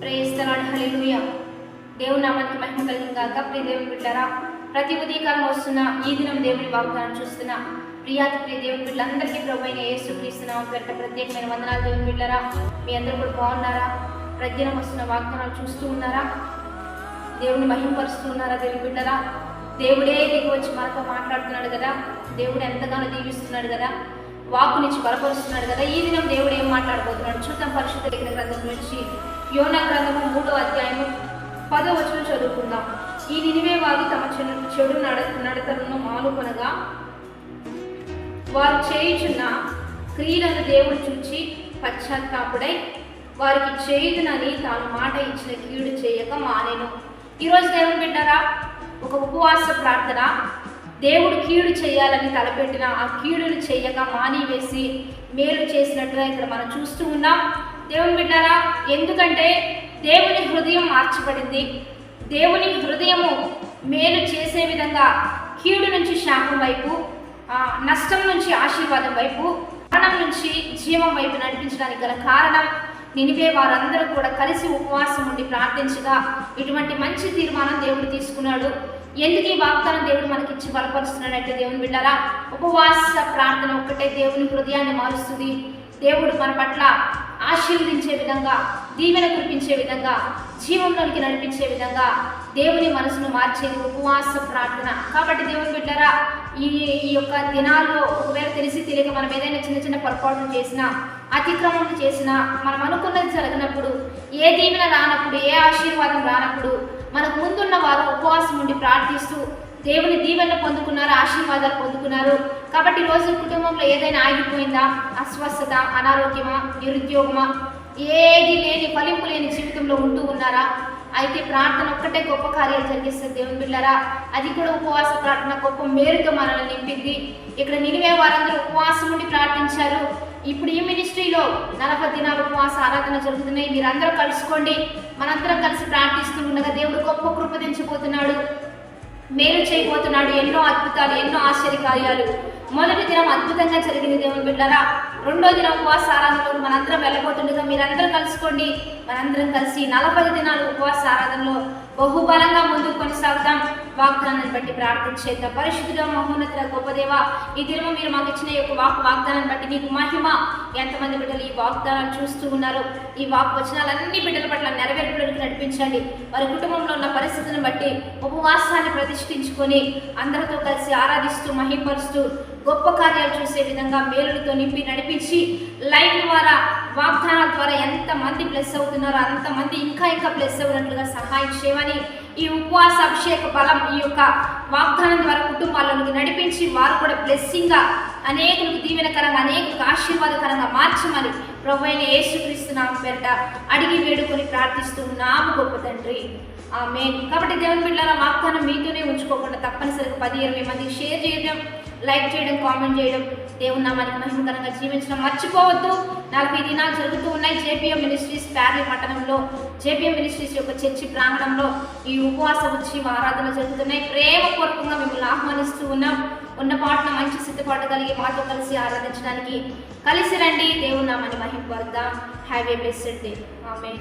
ప్రేస్తలాడు hallelujah దేవుని నామానికి మహిమ కలిగిన కాక ప్రియ దేవుని బిడ్డరా ప్రతి ఉదయకాలం వస్తున్న ఈ దినం దేవుని వాగ్దానం చూస్తున్న. ప్రియాతి ప్రియ దేవుని బిడ్డలందరికీ ప్రభు అయిన యేసు క్రీస్తునామం పేరిట ప్రత్యేకమైన వందనాలు దేవుని బిడ్డరా. మీ అందరూ కూడా బాగున్నారా? ప్రతిదినం వస్తున్న వాగ్దానాలు చూస్తూ ఉన్నారా? దేవుని మహిమపరుస్తూ ఉన్నారా దేవుని బిడ్డరా? దేవుడే దిగి వచ్చి మనతో మాట్లాడుతున్నాడు కదా. దేవుడు ఎంతగానో దీవిస్తున్నాడు కదా. వాక్కునిచ్చి బలపరుస్తున్నాడు కదా. ఈ దినం దేవుడు ఏం మాట్లాడబోతున్నాడు? చూద్దాం పరిశుద్ధ దగ్గర గ్రంథం నుంచి యోన గ్రంథము మూడో అధ్యాయము పదో వచనం చదువుకుందాం. ఈ నినివే వారు తమ చెడు చెడు నడ నడతలను మానుకొనగా వారు చేయుచున్న క్రియలను దేవుడు చూచి పశ్చాత్తాపుడై వారికి చేయుదునని తాను మాట ఇచ్చిన కీడు చేయక మానేను. ఈరోజు దేవుని బిడ్డరా ఒక ఉపవాస ప్రార్థన. దేవుడు కీడు చేయాలని తలపెట్టిన ఆ కీడును చేయక మానివేసి మేలు చేసినట్టుగా ఇక్కడ మనం చూస్తూ ఉన్నాం. దేవుని బిడ్డారా ఎందుకంటే దేవుని హృదయం మార్చబడింది. దేవుని హృదయము మేలు చేసే విధంగా కీడు నుంచి శాపం వైపు నష్టం నుంచి ఆశీర్వాదం వైపు మరణం నుంచి జీవం వైపు నడిపించడానికి గల కారణం నినివే వారందరూ కూడా కలిసి ఉపవాసం ఉండి ప్రార్థించగా ఇటువంటి మంచి తీర్మానం దేవుడు తీసుకున్నాడు. ఎందుకు ఈ వాగ్దానం దేవుడు మనకి ఇచ్చి బలపరుస్తున్నాడంటే దేవుని బిడ్డారా ఉపవాస ప్రార్థన ఒక్కటే దేవుని హృదయాన్ని మారుస్తుంది. దేవుడు మన పట్ల ఆశీర్వదించే విధంగా దీవెన కురిపించే విధంగా జీవంలోనికి నడిపించే విధంగా దేవుని మనసును మార్చేది ఉపవాస ప్రార్థన. కాబట్టి దేవుని బిడ్డరా ఈ ఈ యొక్క దినాల్లో ఒకవేళ తెలిసి తెలియక మనం ఏదైనా చిన్న చిన్న పొరపాట్లు చేసినా అతిక్రమం చేసినా మనం అనుకున్నది జరగనప్పుడు ఏ దీవెన రానప్పుడు ఏ ఆశీర్వాదం రానప్పుడు మనకు ముందున్న వారు ఉపవాసం ఉండి ప్రార్థిస్తూ దేవుని దీవెన పొందుకున్నారు ఆశీర్వాదాలు పొందుకున్నారు. కాబట్టి రోజు కుటుంబంలో ఏదైనా ఆగిపోయిందా? అస్వస్థత అనారోగ్యమా? నిరుద్యోగమా? ఏది లేని ఫలింపు లేని జీవితంలో ఉంటూ ఉన్నారా? అయితే ప్రార్థన ఒక్కటే గొప్ప కార్యాలు జరిగిస్తుంది దేవుని బిళ్ళరా అది కూడా ఉపవాస ప్రార్థన గొప్ప మేరుతో మనల్ని నింపింది. ఇక్కడ నిలివే వారందరూ ఉపవాసం ఉండి ప్రార్థించారు. ఇప్పుడు ఈ మినిస్ట్రీలో నలభై దినాలు ఉపవాస ఆరాధన జరుగుతున్నాయి. మీరందరూ కలుసుకోండి. మనందరం కలిసి ప్రార్థిస్తూ ఉండగా దేవుడు గొప్ప కృప దించబోతున్నాడు మేలు చేయబోతున్నాడు. ఎన్నో అద్భుతాలు ఎన్నో ఆశ్చర్యకార్యాలు. మొదటి దినం అద్భుతంగా జరిగింది దేవుని బిడ్డరా. రెండో దినం ఉపవాస ఆరాధనలో మనందరం వెళ్ళబోతుండగా మీరందరూ కలుసుకోండి. మనందరం కలిసి నలభై దినాలు ఉపవాస ఆరాధనలో బహుబలంగా ముందుకు కొనసాగుతాం వాగ్దానాన్ని బట్టి ప్రార్థించేద్దాం పరిశుద్ధుగా మహోన్నతుల గొప్పదేవ ఈ దినము మీరు మాకు ఇచ్చిన ఈ యొక్క వాక్ వాగ్దానాన్ని బట్టి నీకు మహిమ. ఎంతమంది బిడ్డలు ఈ వాగ్దానాలు చూస్తూ ఉన్నారు ఈ వాక్ వచనాలన్నీ బిడ్డల పట్ల నెరవేర్పడానికి నడిపించండి. వారి కుటుంబంలో ఉన్న పరిస్థితులను బట్టి ఉపవాసాన్ని ప్రతిష్ఠించుకొని అందరితో కలిసి ఆరాధిస్తూ మహింపరుస్తూ గొప్ప కార్యాలు చూసే విధంగా మేలులతో నింపి నడిపించి లైవ్ ద్వారా వాగ్దానాల ద్వారా ఎంతమంది ప్లస్ అవుతున్నారో అంతమంది ఇంకా ఇంకా ప్లస్ అవ్వనట్లుగా సహాయం చేయమని ఈ ఉపవాస అభిషేక బలం ఈ యొక్క వాగ్దానం ద్వారా కుటుంబాలను నడిపించి వారు కూడా బ్లెస్సింగ్గా అనేకులకు దీవెనకరంగా అనేకులకు ఆశీర్వాదకరంగా మార్చమని ప్రభు అయిన యేసుక్రీస్తు నామ అడిగి వేడుకొని ప్రార్థిస్తూ నాము గొప్ప తండ్రి. ఆమె కాబట్టి దేవుని బిడ్డల వాగ్దానం మీతోనే ఉంచుకోకుండా తప్పనిసరిగా పది ఇరవై మందికి షేర్ చేయడం లైక్ చేయడం కామెంట్ చేయడం దేవుని నామానికి మహిమకరంగా జీవించడం మర్చిపోవద్దు. నలభై దినాలు జరుగుతూ ఉన్నాయి. జేపీఎం మినిస్ట్రీస్ ప్యారీ పట్టణంలో జేపీఎం మినిస్ట్రీస్ యొక్క చర్చి ప్రాంగణంలో ఈ ఉపవాస ఉత్సవ ఆరాధన జరుగుతున్నాయి. ప్రేమపూర్వకంగా మిమ్మల్ని ఆహ్వానిస్తూ ఉన్నాం. ఉన్న పాటన మంచి సిద్ధపాటు కలిగి మాతో కలిసి ఆరాధించడానికి కలిసి రండి. దేవుని నామాన్ని మహిమపరుద్దాం హ్యావ్ ఏ బ్లెస్డ్ డే ఆమె